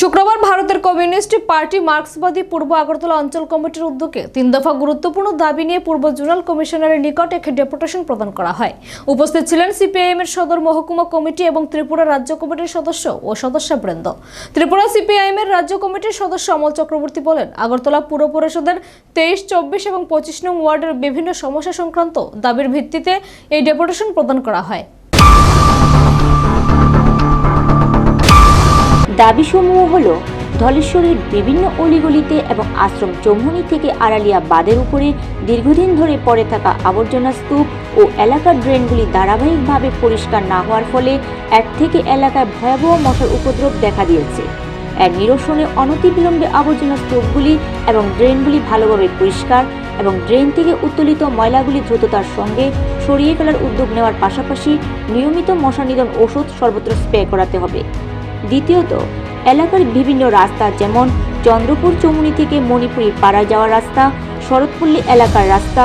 শুক্রবার ভারতের communist party মার্ক্সবাদী পূর্ব আগরতলা অঞ্চল কমিটির উদ্যোগে তিন দফা গুরুত্বপূর্ণ দাবি নিয়ে পূর্ব জোনাল কমিশনারের নিকট একটি ডেপুটেশন প্রদান করা হয়। উপস্থিত ছিলেন সিপিআইএম এর সদর মহকুমা কমিটি এবং ত্রিপুরা রাজ্য কমিটির সদস্য ও সদস্যবৃন্দ। ত্রিপুরা সিপিআইএম এর রাজ্য কমিটির সদস্য অমল চক্রবর্তী বলেন, আগরতলা পুর পরিষদের তেইশ, চব্বিশ এবং পঁচিশ নং ওয়ার্ডের বিভিন্ন সমস্যা সংক্রান্ত দাবির ভিত্তিতে এই ডেপুটেশন প্রদান করা হয়। দাবিসমূহ হল, ধলেশ্বরীর বিভিন্ন অলিগলিতে এবং আশ্রম চৌমুনি থেকে আড়ালিয়া বাদের উপরে দীর্ঘদিন ধরে পড়ে থাকা আবর্জনা স্তূপ ও এলাকার ড্রেনগুলি ধারাবাহিকভাবে পরিষ্কার না হওয়ার ফলে এক থেকে এলাকায় ভয়াবহ মশার উপদ্রব দেখা দিয়েছে। এর নিরসনে অনতিবিলম্বে আবর্জনা স্তূপগুলি এবং ড্রেনগুলি ভালোভাবে পরিষ্কার এবং ড্রেন থেকে উত্তোলিত ময়লাগুলি দ্রুততার সঙ্গে সরিয়ে ফেলার উদ্যোগ নেওয়ার পাশাপাশি নিয়মিত মশা নিধন ওষুধ সর্বত্র স্প্রে করাতে হবে। দ্বিতীয়ত, এলাকার বিভিন্ন রাস্তা যেমন চন্দ্রপুর চৌমুনি থেকে মণিপুরি পাড়া যাওয়ার রাস্তা, শরৎপল্লী এলাকার রাস্তা,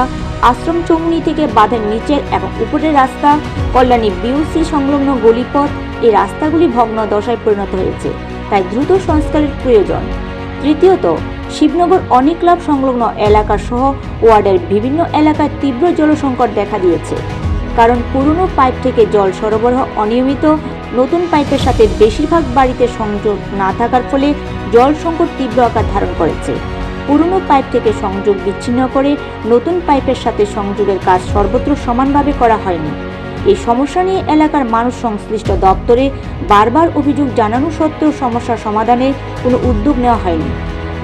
আশ্রম চৌমুনি থেকে বাঁধের নিচের এবং উপরের রাস্তা, কল্যাণী বিউসি সংলগ্ন গলিপথ, এই রাস্তাগুলি ভগ্ন দশায় পরিণত হয়েছে, তাই দ্রুত সংস্কারের প্রয়োজন। তৃতীয়ত, শিবনগর অনেক ক্লাব সংলগ্ন এলাকা সহ ওয়ার্ডের বিভিন্ন এলাকায় তীব্র জলসংকট দেখা দিয়েছে, কারণ পুরনো পাইপ থেকে জল সরবরাহ অনিয়মিত নতুন পাইপের সাথে বেশিরভাগ বাড়িতে সংযোগ না থাকার ফলে জল সংকট তীব্র আকার ধারণ করেছে। পুরনো পাইপ থেকে সংযোগ বিচ্ছিন্ন করে নতুন পাইপের সাথে সংযোগের কাজ সর্বত্র সমানভাবে করা হয়নি। এই সমস্যা নিয়ে এলাকার মানুষ সংশ্লিষ্ট দপ্তরে বারবার অভিযোগ জানানো সত্ত্বেও সমস্যা সমাধানে কোনো উদ্যোগ নেওয়া হয়নি।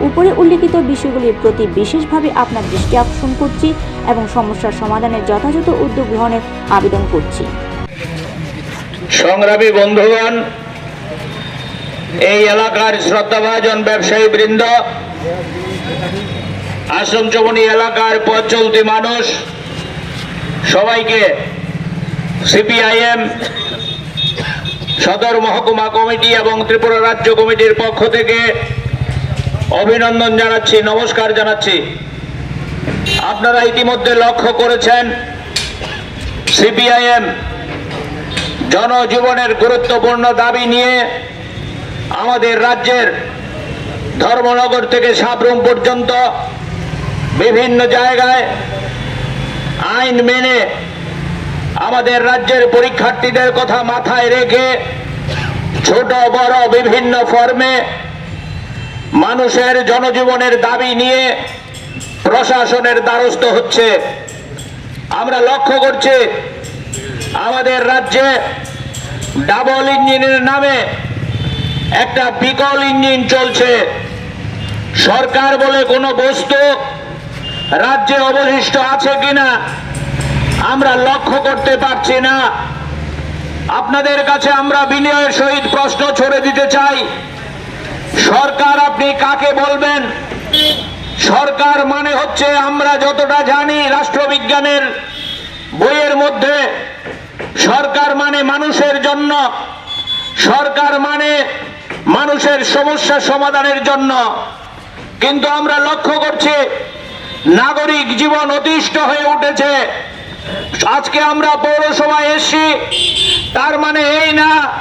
উপরে উল্লেখিত বিষয়গুলির প্রতি বিশেষভাবে আপনার দৃষ্টি আকর্ষণ করছি এবং সমস্যার সমাধানের যথাযথ উদ্যোগ গ্রহণের আবেদন করছি। সংগ্রামী বন্ধুগণ, এই এলাকার শ্রদ্ধাভাজন ব্যবসায়ী বৃন্দ আশ্রম চমনি এলাকার পথ চলতি মানুষ, সবাইকে সিপিআইএম, সদর মহকুমা কমিটি এবং ত্রিপুরা রাজ্য কমিটির পক্ষ থেকে অভিনন্দন জানাচ্ছি, নমস্কার জানাচ্ছি। আপনারা ইতিমধ্যে লক্ষ্য করেছেন, সিপিআইএম জনজীবনের গুরুত্বপূর্ণ দাবি নিয়ে আমাদের রাজ্যের ধর্মনগর থেকে সাবরুম পর্যন্ত বিভিন্ন জায়গায় আইন মেনে আমাদের রাজ্যের পরীক্ষার্থীদের কথা মাথায় রেখে ছোট, বড়, বিভিন্ন ফর্মে মানুষের জনজীবনের দাবি নিয়ে প্রশাসনের দ্বারস্থ হচ্ছে। আমরা লক্ষ্য করছি আমাদের রাজ্যে ডাবল ইঞ্জিনের নামে একটা বিকল ইঞ্জিন চলছে। সরকার বলে কোনো বস্তু রাজ্যে অবশিষ্ট আছে কিনা আমরা লক্ষ্য করতে পারছি না। আপনাদের কাছে আমরা বিনয়ের সহিত প্রশ্ন ছড়ে দিতে চাই। সরকার আপনি কাকে বলবেন? সরকার মানে হচ্ছে আমরা যতটা জানি রাষ্ট্রবিজ্ঞানের বইয়ের মধ্যে সরকার মানে মানুষের জন্য। সরকার মানে মানুষের সমস্যা সমাধানের জন্য। কিন্তু আমরা লক্ষ্য করছি, নাগরিক জীবন অতিষ্ঠ হয়ে উঠেছে। আজকে আমরা পৌরসভায় এসছি, তার মানে এই না,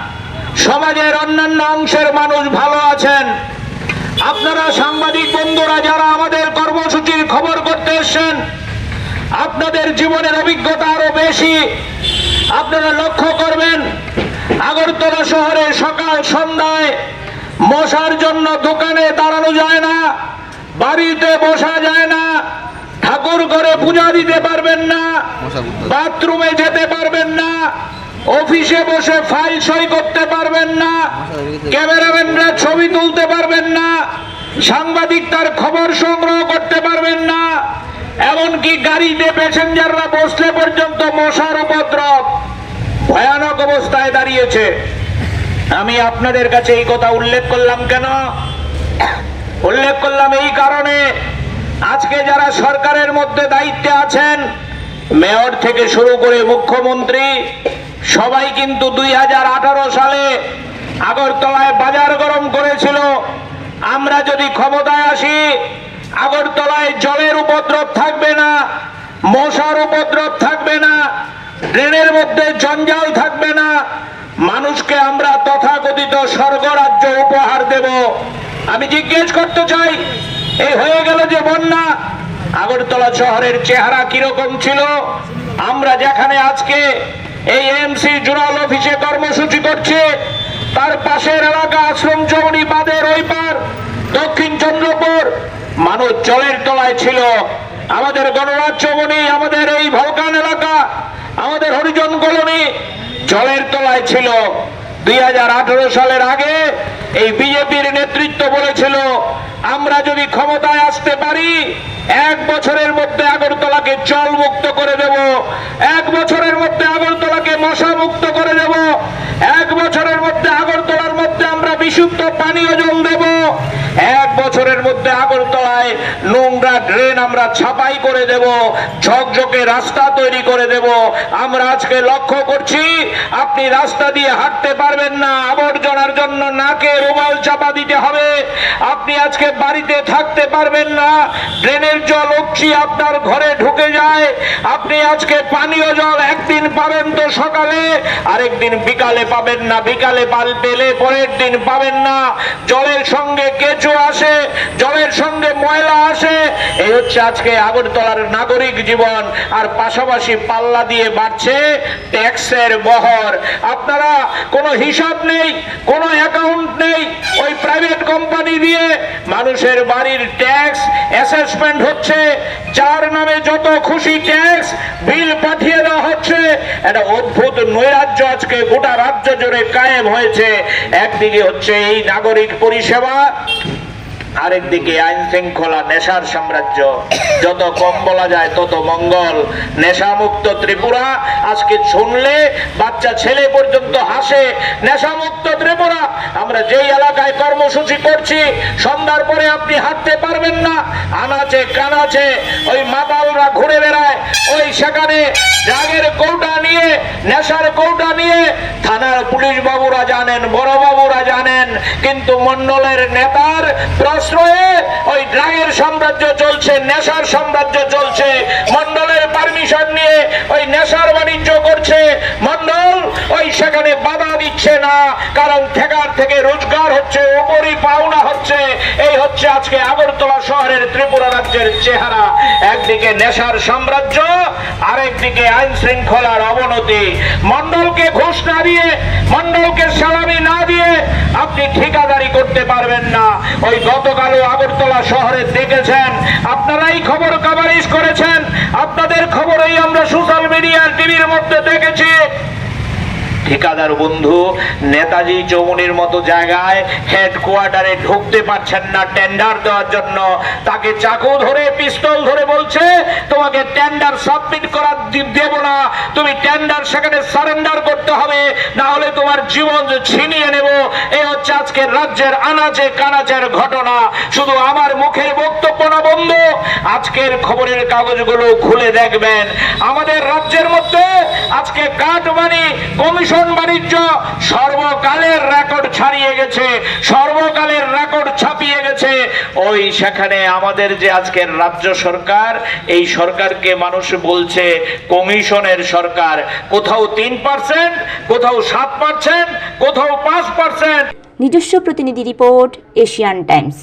সমাজের অন্যান্য অংশের মানুষ ভালো আছেন। আপনারা সাংবাদিক বন্ধুরা, যারা আমাদের কর্মসূচির খবর করতে এসছেন, আপনাদের জীবনের অভিজ্ঞতা আরও বেশি। আপনারা লক্ষ্য করবেন আগরতলা শহরে সকাল সন্ধ্যায় মশার জন্য দোকানে দাঁড়ানো যায় না বাড়িতে বসা যায় না ঠাকুর ঘরে পূজা দিতে পারবেন না বাথরুমে যেতে পারবেন না অফিসে বসে ফাইল সই করতে পারবেন না ক্যামেরাম্যানরা ছবি তুলতে পারবেন না সাংবাদিক তার খবর সংগ্রহ করতে পারবেন না এমনকি গাড়িতে প্যাসেঞ্জাররা বসলে পর্যন্ত মশার উপদ্রব ভয়ানক অবস্থায় দাঁড়িয়েছে। আমি আপনাদের কাছে এই কথা উল্লেখ করলাম কেন? উল্লেখ করলাম এই কারণে, আজকে যারা সরকারের মধ্যে দায়িত্বে আছেন, মেয়র থেকে শুরু করে মুখ্যমন্ত্রী, সবাই কিন্তু দুই হাজার আঠারো সালে আগরতলায় বাজার গরম করেছিল। আমরা যদি ক্ষমতায় আসি আগরতলায় জলের উপদ্রব থাকবে না, মশার উপদ্রব থাকবে না, ড্রেনের মধ্যে জঞ্জাল থাকবে না। মানুষকে আমরা তথাকথিত স্বর্গরাজ্য উপহার দেব। আমি জিজ্ঞেস করতে চাই, এই হয়ে গেল যে বন্যা, আগরতলা শহরের চেহারা কীরকম ছিল? আমরা যেখানে আজকে এই এমসি জোনাল অফিসে কর্মসূচি করছে, তার পাশের এলাকা আশ্রম চমনি বাদের ওই পার, দক্ষিণ চন্দ্রপুর মানুষ জলের তলায় ছিল। আমাদের গণরাজ্য বনি আমাদের এই ভলকান এলাকা, আমাদের হরিজন কলোনি জলের তলায় ছিল। দুই সালের আগে এই বিজেপির নেতৃত্ব বলেছিল, আমরা যদি ক্ষমতায় আসতে পারি, এক বছরের মধ্যে আগরতলাকে জল মুক্ত করে দেব, এক বছরের মধ্যে আগরতলাকে মশা মুক্ত করে দেব, এক বছরের মধ্যে আগরতলার মধ্যে আমরা বিশুদ্ধ পানীয় জল দেব, এক বছরের মধ্যে আগরতলায় নোংরা ড্রেন আমরা ছাপাই করে দেব, ঝকঝকে রাস্তা তৈরি করে দেব। আমরা আজকে লক্ষ্য করছি, আপনি রাস্তা দিয়ে হাঁটতে পারবেন না, আবর্জনার জন্য নাকে রুমাল চাপা দিতে হবে। আপনি আজকে বাড়িতে থাকতে পারবেন না, ড্রেনের জল উঠছি, আপনার ঘরে ঢুকে যায়। আপনি আজকে পানীয় জল একদিন পাবেন তো সকালে, আরেকদিন বিকালে পাবেন না, বিকালে পাল পেলে পরের দিন পাবেন না। জলের সঙ্গে কেঁচো আসে, জলের সঙ্গে ময়লা আসে এই হচ্ছে আজকে আগরতলার নাগরিক জীবন, আর পাশাপাশি পাল্লা দিয়ে বাড়ছে ট্যাক্সের বহর। আপনারা কোনো হিসাব নেই, কোনো অ্যাকাউন্ট নেই, ওই প্রাইভেট কোম্পানি দিয়ে মানুষের বাড়ির ট্যাক্স অ্যাসেসমেন্ট হচ্ছে। যার নামে যত খুশি ট্যাক্স বিল পাঠিয়ে দেওয়া হচ্ছে। একটা অদ্ভুত নৈরাজ্য আজকে গোটা রাজ্য জুড়ে কায়েম হয়েছে। একদিকে হচ্ছে এই নাগরিক পরিষেবা আরেকদিকে আইন শৃঙ্খলা, নেশার সাম্রাজ্য। যত কম বলা যায়, তত মঙ্গল। নেশামুক্ত ত্রিপুরা, আজকে শুনলে বাচ্চা ছেলে পর্যন্ত হাসে, নেশামুক্ত ত্রিপুরা। আমরা যেই এলাকায় কর্মসূচি করছি, সন্ধ্যার পরে আপনি হাঁটতে পারবেন না। আনাচে, কানাচে, ওই মাতালরা ঘুরে বেড়ায়। ওই সেখানে ড্রাগের কৌটা নিয়ে, নেশার কৌটা নিয়ে থানার জানেন, বড় বাবুরা জানেন, কিন্তু মন্ডলের নেতার প্রশ্রয়ে ওই ড্রাগের সাম্রাজ্য চলছে, নেশার সাম্রাজ্য চলছে, মন্ডলের পারমিশন নিয়ে ওই নেশার বাণিজ্য করছে, মন্ডল ওই সেখানে বাধা দিচ্ছে না, কারণ ঠেকার থেকে রোজগার হচ্ছে, ওপরই পাওনা হচ্ছে, এই হচ্ছে আজকে আগরতলা শহরের ত্রিপুরা রাজ্যের চেহারা। একদিকে নেশার সাম্রাজ্য, আরেকদিকে আইন শৃঙ্খলার অবনতি। মন্ডলকে ঘুষ না দিয়ে, মন্ডলকে সালামি না দিয়ে আপনি ঠিকাদারি করতে পারবেন না। ওই গতকালও আগরতলা শহরে দেখেছেন, আপনারাই খবর কাভারেজ করেছেন। আপনাদের খবরেই আমরা সোশ্যাল মিডিয়ার টিভির মধ্যে দেখেছি। ঠিকাদার বন্ধু, নেতাজি চৌমনির মতো জায়গায় হেডকোয়ার্টারে ঢুকতে পারছেন না টেন্ডার দেওয়ার জন্য। তাকে চাকু ধরে পিস্তল ধরে বলছে, তোমাকে টেন্ডার সাবমিট করার দেব না। তুমি টেন্ডার সেখানে সারেন্ডার করতে হবে না হলে তোমার জীবন ছিনিয়ে নেব। এই হচ্ছে আজকে রাজ্যের আনাচে কানাচের ঘটনা। শুধু আমার মুখের বক্তব্য না, বন্ধু আজকের খবরের কাগজগুলো খুলে দেখবেন। আমাদের রাজ্যের মধ্যে আজকে কাটমানি কমিশন বাণিজ্য সর্বকালের রেকর্ড ছাড়িয়ে গেছে, সর্বকালের রেকর্ড ছাপিয়ে গেছে। ওই সেখানে আমাদের যে আজকের রাজ্য সরকার, এই সরকারকে মানুষ বলছে কমিশনের সরকার। কোথাও তিন পার্সেন্ট, কোথাও সাত পার্সেন্ট, কোথাও পাঁচ পার্সেন্ট। নিজস্ব প্রতিনিধি রিপোর্ট, এশিয়ান টাইমস।